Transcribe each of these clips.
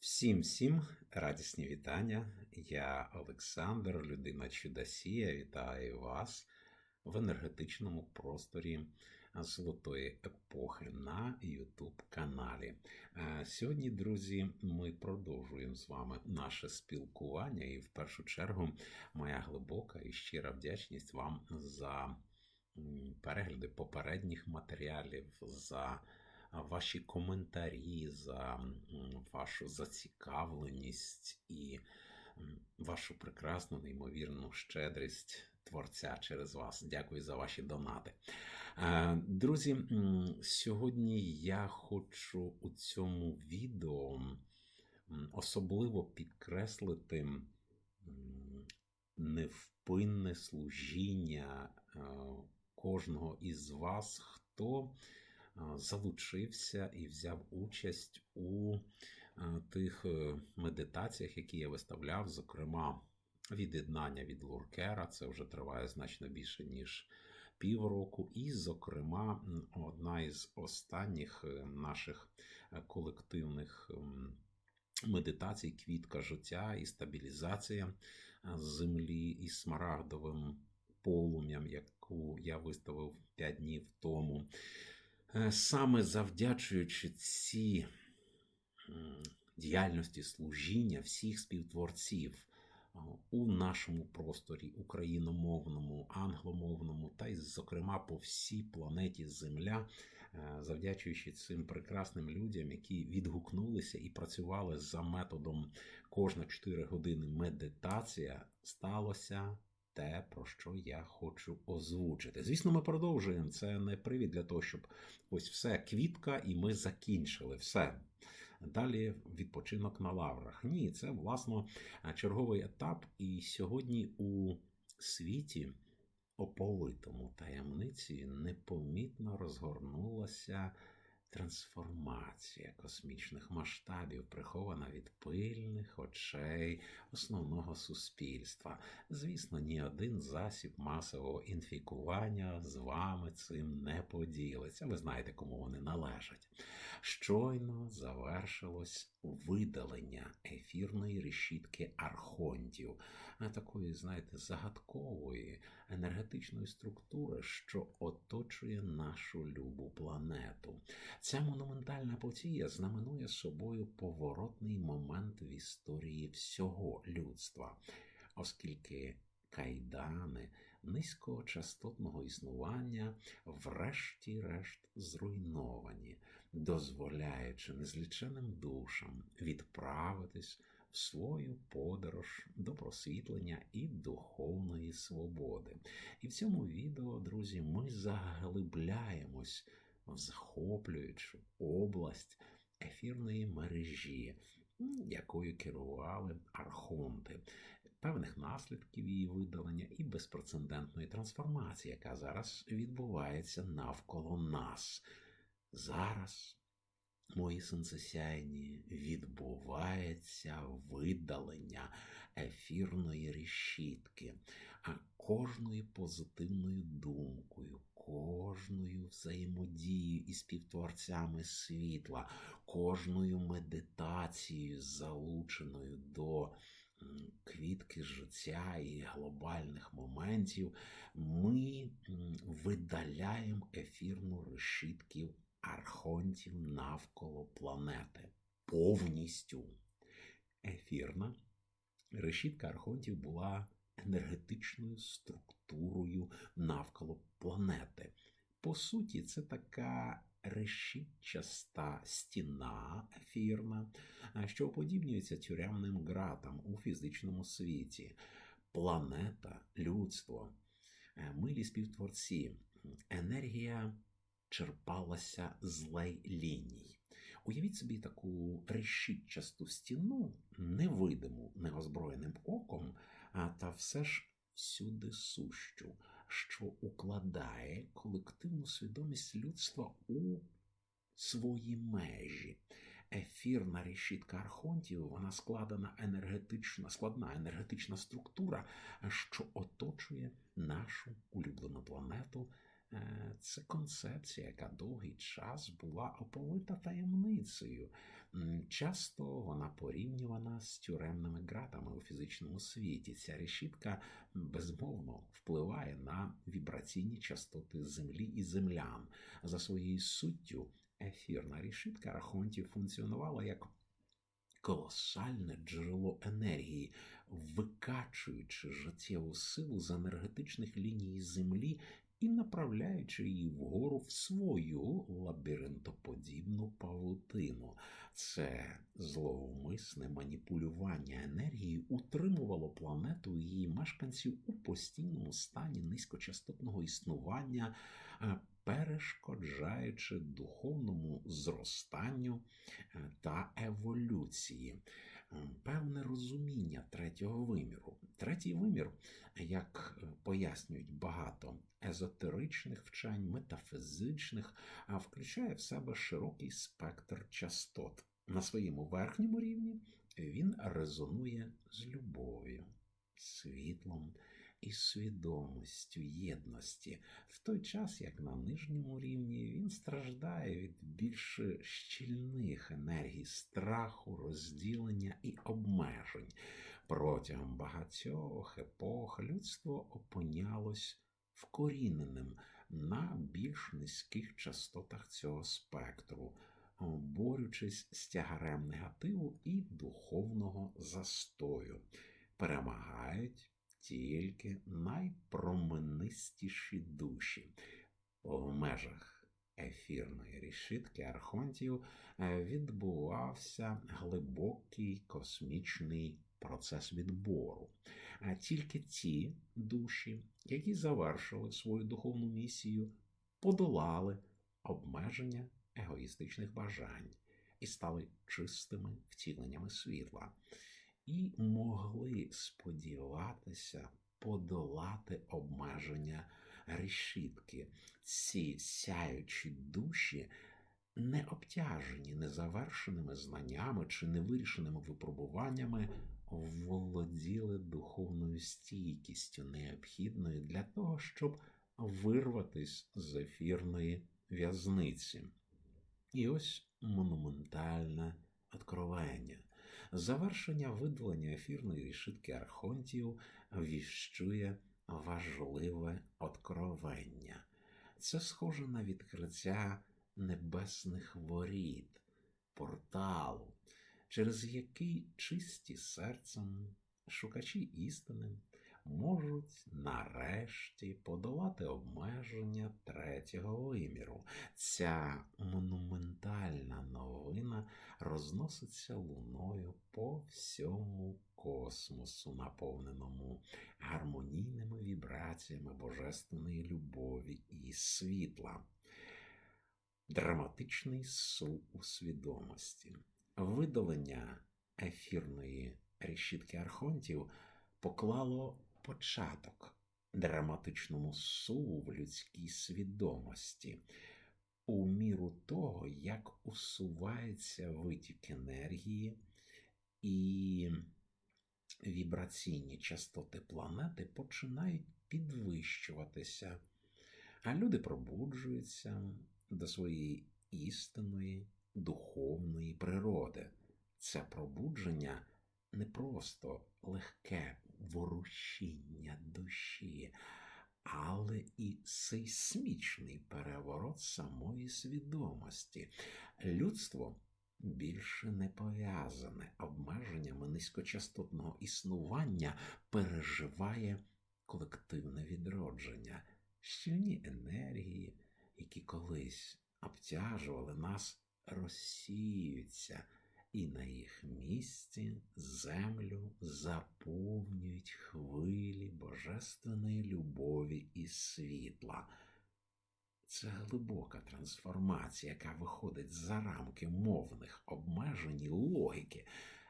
Всім всім радісні вітання. Я Олександр, людина Чудосія. Вітаю вас в енергетичному просторі золотої епохи на YouTube каналі. Е, Сьогодні, друзі, ми продовжуємо з вами наше спілкування, і в першу чергу моя глибока і щира вдячність вам за перегляди попередніх матеріалів. за ваші коментарі, за вашу зацікавленість і вашу прекрасну, неймовірну щедрість творця через вас. Дякую за ваші донати. Друзі, сьогодні я хочу у цьому відео особливо підкреслити невпинне служіння кожного із вас, хто залучився і взяв участь у тих е, медитаціях, які я виставляв, зокрема, від'єднання від Луркера, це вже триває значно більше, ніж півроку. І, зокрема, одна із останніх е, наших е, колективних. Медитацій, квітка життя і стабілізація землі із смарагдовим полум'ям, яку я виставив 5 днів тому. Е, Саме завдячуючи цій діяльності служіння всіх співтворців у нашому просторі україномовному, англомовному та й, зокрема, по всій планеті Земля, е, завдячуючи цим прекрасним людям, які відгукнулися і працювали за методом кожна 4 години медитація, сталося те, про що я хочу озвучити. Звісно, ми продовжуємо. Це не привід для того, щоб ось все квітка, і ми закінчили все. Далі відпочинок на лаврах. Ні, це власно черговий етап. І сьогодні у світі, оповитому таємниці, непомітно розгорнулася. Трансформація космічних масштабів прихована від пильних очей основного суспільства. Звісно, ні один засіб масового інфікування з вами цим не поділиться. Ви знаєте, кому вони належать. Щойно завершилось видалення ефірної решітки архонтів, а такої, знаєте, загадкової енергетичної структури, що оточує нашу любу планету. Ця монументальна подія знаменує собою поворотний момент в історії всього людства, оскільки кайдани низькочастотного існування врешті-решт зруйновані, дозволяючи незліченим душам відправитись свою подорож до просвітлення і духовної свободи. І в цьому відео, друзі, ми заглибляємось в захоплюючу область ефірної мережі, якою керували архонти, певних наслідків її видалення і безпрецедентної трансформації, яка зараз відбувається навколо нас. Зараз, мої сонцесяйні, відбувається видалення ефірної решітки, а кожною позитивною думкою, кожною взаємодією із співтворцями світла, кожною медитацією, залученою до квітки життя і глобальних моментів, ми видаляємо ефірну решітків архонтів навколо планети повністю. Ефірна решітка архонтів була енергетичною структурою навколо планети. По суті, це така решітчаста стіна ефірна, що уподібнюється тюремним ґратам у фізичному світі. Планета, людство, е, милі співтворці, енергія черпалася з лей-ліній. Уявіть собі таку решітчасту стіну, невидиму неозброєним оком, та все ж всюди сущу, що укладає колективну свідомість людства у свої межі. Ефірна решітка архонтів, вона складена енергетична, складна енергетична структура, що оточує нашу улюблену планету. Е, Це концепція, яка довгий час була оповита таємницею. Часто вона порівнювана з тюремними ґратами у фізичному світі. Ця решітка безмовно впливає на вібраційні частоти землі і землян. За своєю суттю, ефірна решітка Архонтів функціонувала як колосальне джерело енергії, викачуючи життєву силу з енергетичних ліній землі і направляючи її вгору в свою лабіринтоподібну павутину. Це зловмисне маніпулювання енергії утримувало планету і її мешканців у постійному стані низькочастотного існування, е, перешкоджаючи духовному зростанню е, та еволюції. Певне розуміння третього виміру. Третій вимір, як е, пояснюють багато езотеричних вчень, метафізичних, а включає в себе широкий спектр частот. На своєму верхньому рівні він резонує з любов'ю, світлом і свідомістю єдності, в той час як на нижньому рівні він страждає від більш щільних енергій страху, розділення і обмежень. Протягом багатьох епох людство опинялось вкоріненим на більш низьких частотах цього спектру, борючись з тягарем негативу і духовного застою. Перемагають тільки найпроменистіші душі. В межах ефірної решітки Архонтів е, відбувався глибокий космічний процес відбору. А тільки ті душі, які завершили свою духовну місію, подолали обмеження егоїстичних бажань і стали чистими втіленнями світла, і могли сподіватися подолати обмеження решітки. Ці сяючі душі не обтяжені незавершеними знаннями чи невирішеними випробуваннями, володіли духовною стійкістю, необхідною для того, щоб вирватися з ефірної в'язниці. І ось монументальне откровення. Завершення видалення ефірної решітки архонтів віщує важливе откровення. Це схоже на відкриття небесних воріт, порталу, через який чисті серцем шукачі істини можуть нарешті подолати обмеження третього виміру. Ця монументальна новина розноситься луною по всьому космосу, наповненому гармонійними вібраціями божественної любові і світла. Драматичний су у свідомості. Видалення ефірної решітки архонтів поклало початок драматичному суву в людській свідомості, у міру того, як усувається витік енергії і вібраційні частоти планети починають підвищуватися, а люди пробуджуються до своєї істинної духовної природи. Це пробудження не просто легке ворушіння душі, але і сейсмічний переворот самої свідомості. Людство більше не пов'язане обмеженнями низькочастотного існування, переживає колективне відродження, щільні енергії, які колись обтяжували нас, розсіються і на їх місці землю заповнюють хвилі божественної любові і світла. Це глибока трансформація, яка виходить за рамки мовних обмежень і логіки,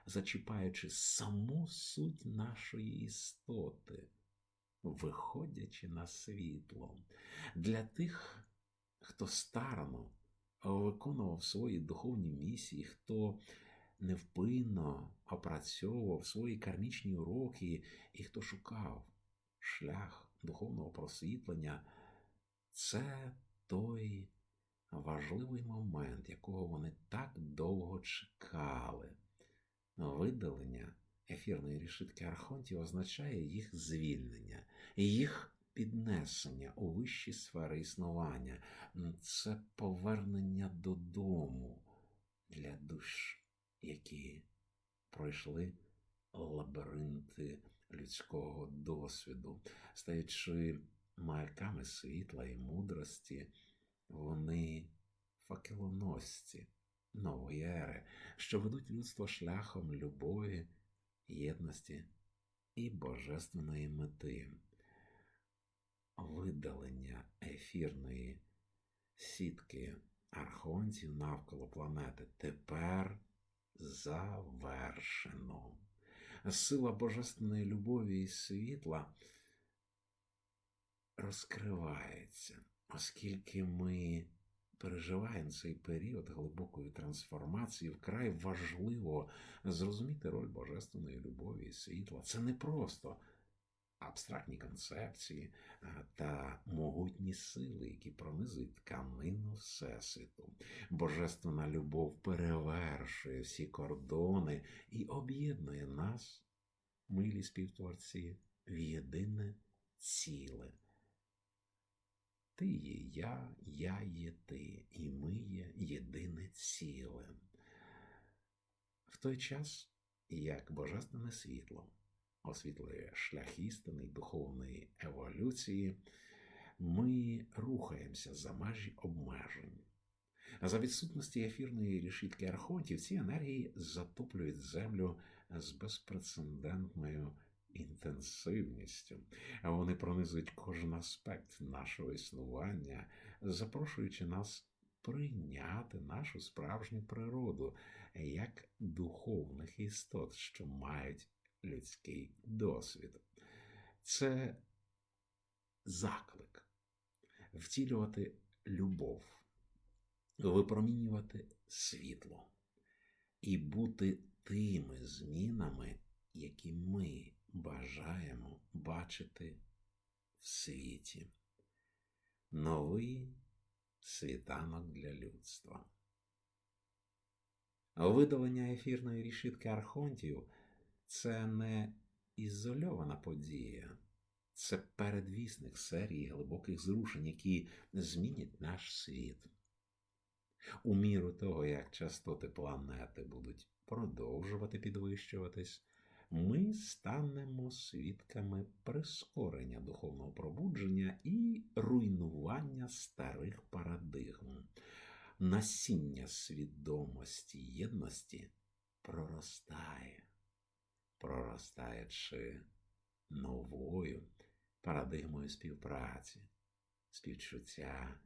зачіпаючи саму суть нашої істоти, виходячи на світло. Для тих, хто старано виконував свої духовні місії, хто невпинно опрацьовував свої кармічні уроки і хто шукав шлях духовного просвітлення, це той важливий момент, якого вони так довго чекали. Видалення ефірної рішитки архонтів означає їх звільнення, їх піднесення у вищі сфери існування. Це повернення додому для душ, які пройшли лабіринти людського досвіду, стаючи маяками світла і мудрості, вони факелоносці нової ери, що ведуть людство шляхом любові, єдності і божественної мети, видалення ефірної сітки архонтів навколо планети. Тепер завершено. Сила божественної любові і світла розкривається, оскільки ми переживаємо цей період глибокої трансформації, вкрай важливо зрозуміти роль божественної любові і світла. Це не просто абстрактні концепції та могутні сили, які пронизують тканину Всесвіту. Божественна любов перевершує всі кордони і об'єднує нас, милі співтворці, в єдине ціле. Ти є я, я є ти, і ми є єдине ціле. В той час, як Божественне світло освітлює шлях істини духовної еволюції, ми рухаємося за межі обмежень. За відсутності ефірної рішітки архонтів ці енергії затоплюють землю з безпрецедентною інтенсивністю. Вони пронизують кожен аспект нашого існування, запрошуючи нас прийняти нашу справжню природу як духовних істот, що мають людський досвід. Це заклик втілювати любов, випромінювати світло і бути тими змінами, які ми бажаємо бачити в світі. Новий світанок для людства. Видалення ефірної рішитки архонтів це не ізольована подія, це передвісник серії глибоких зрушень, які змінять наш світ. У міру того, як частоти планети будуть продовжувати підвищуватись, ми станемо свідками прискорення духовного пробудження і руйнування старих парадигм. Насіння свідомості єдності проростає, проростаючи новою парадигмою співпраці, співчуття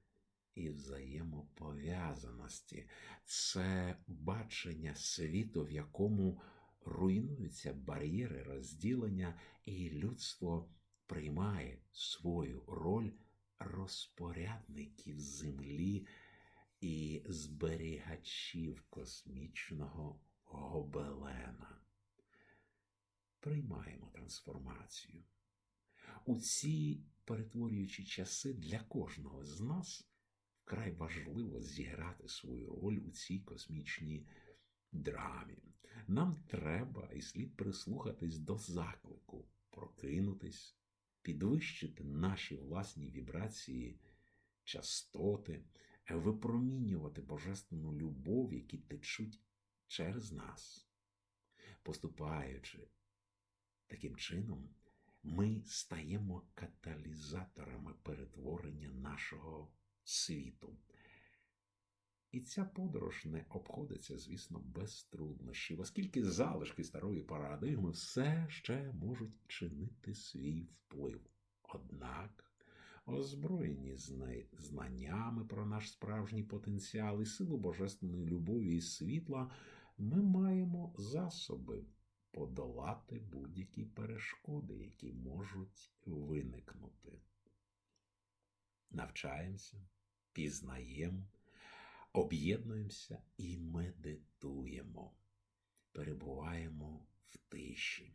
і взаємопов'язаності. Це бачення світу, в якому руйнуються бар'єри розділення, і людство приймає свою роль розпорядників землі і зберігачів космічного гобелена. Приймаємо трансформацію. У ці перетворюючі часи для кожного з нас вкрай важливо зіграти свою роль у цій космічній драмі. Нам треба і слід прислухатись до заклику, прокинутись, підвищити наші власні вібрації, частоти, випромінювати божественну любов, які течуть через нас. Поступаючи таким чином, ми стаємо каталізаторами перетворення нашого світу. І ця подорож не обходиться, звісно, без труднощів, оскільки залишки старої парадигми все ще можуть чинити свій вплив. Однак, озброєні знаннями про наш справжній потенціал і силу божественної любові і світла, ми маємо засоби подолати будь-які перешкоди, які можуть виникнути. Навчаємося, пізнаємо об'єднуємося і медитуємо, перебуваємо в тиші.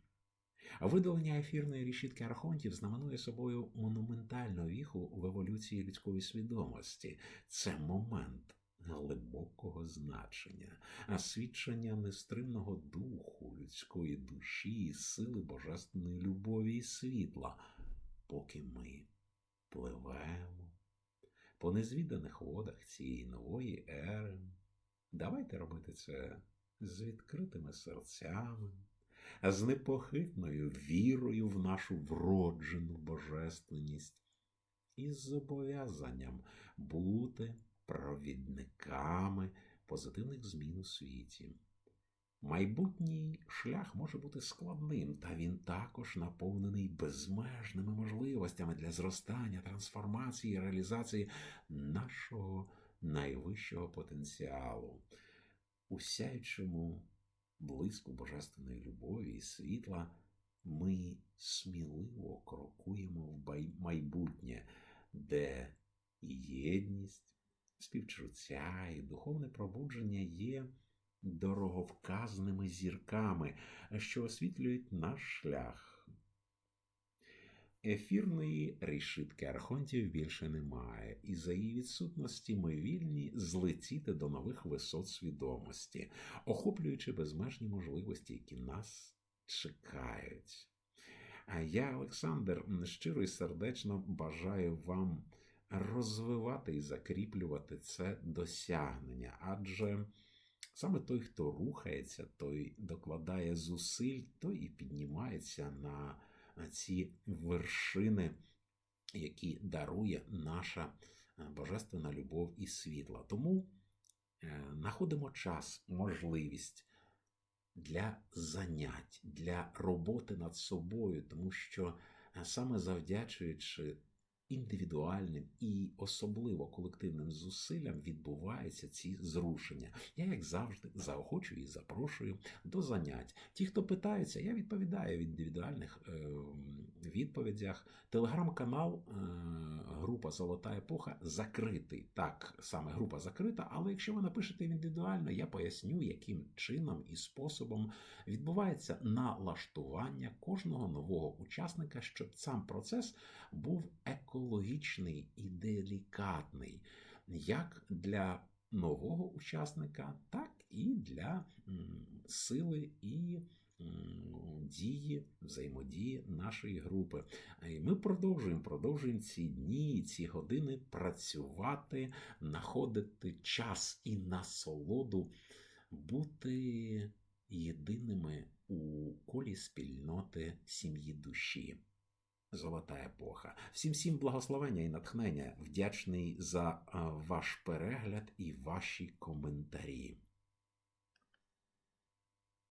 Видалення ефірної рішітки архонтів знаменує собою монументальну віху в еволюції людської свідомості. Це момент глибокого значення, а свідчення нестримного духу, людської душі, сили божественної любові і світла, поки ми пливемо по незвіданих водах цієї нової ери. Давайте робити це з відкритими серцями, з непохитною вірою в нашу вроджену божественність і з зобов'язанням бути провідниками позитивних змін у світі. Майбутній шлях може бути складним, та він також наповнений безмежними можливостями для зростання, трансформації і реалізації нашого найвищого потенціалу, у сяючому блиску божественної любові і світла. Ми сміливо крокуємо в майбутнє, де єдність, співчуття і духовне пробудження є дороговказними зірками, що освітлюють наш шлях. Ефірної решітки архонтів більше немає, і за її відсутності ми вільні злетіти до нових висот свідомості, охоплюючи безмежні можливості, які нас чекають. А я, Олександр, щиро і сердечно бажаю вам розвивати і закріплювати це досягнення, адже саме той, хто рухається, той докладає зусиль, той і піднімається на ці вершини, які дарує наша е, божественна любов і світла. Тому е, знаходимо час, можливість для занять, для роботи над собою, тому що е, саме завдячуючи індивідуальним і особливо колективним зусиллям відбуваються ці зрушення. Я, як завжди, заохочую і запрошую до занять. Ті, хто питаються, я відповідаю в індивідуальних е, відповідях. Телеграм-канал, е, група Золота епоха закритий. Так, саме група закрита, але якщо ви напишете індивідуально, я поясню, яким чином і способом відбувається налаштування кожного нового учасника, щоб сам процес був екологічний і делікатний, як для нового учасника, так і для сили і дії, взаємодії нашої групи. І ми продовжуємо, продовжуємо ці дні, ці години працювати, знаходити час і насолоду, бути єдиними у колі спільноти сім'ї душі. Золота епоха. Всім всім благословення і натхнення. Вдячний за ваш перегляд і ваші коментарі.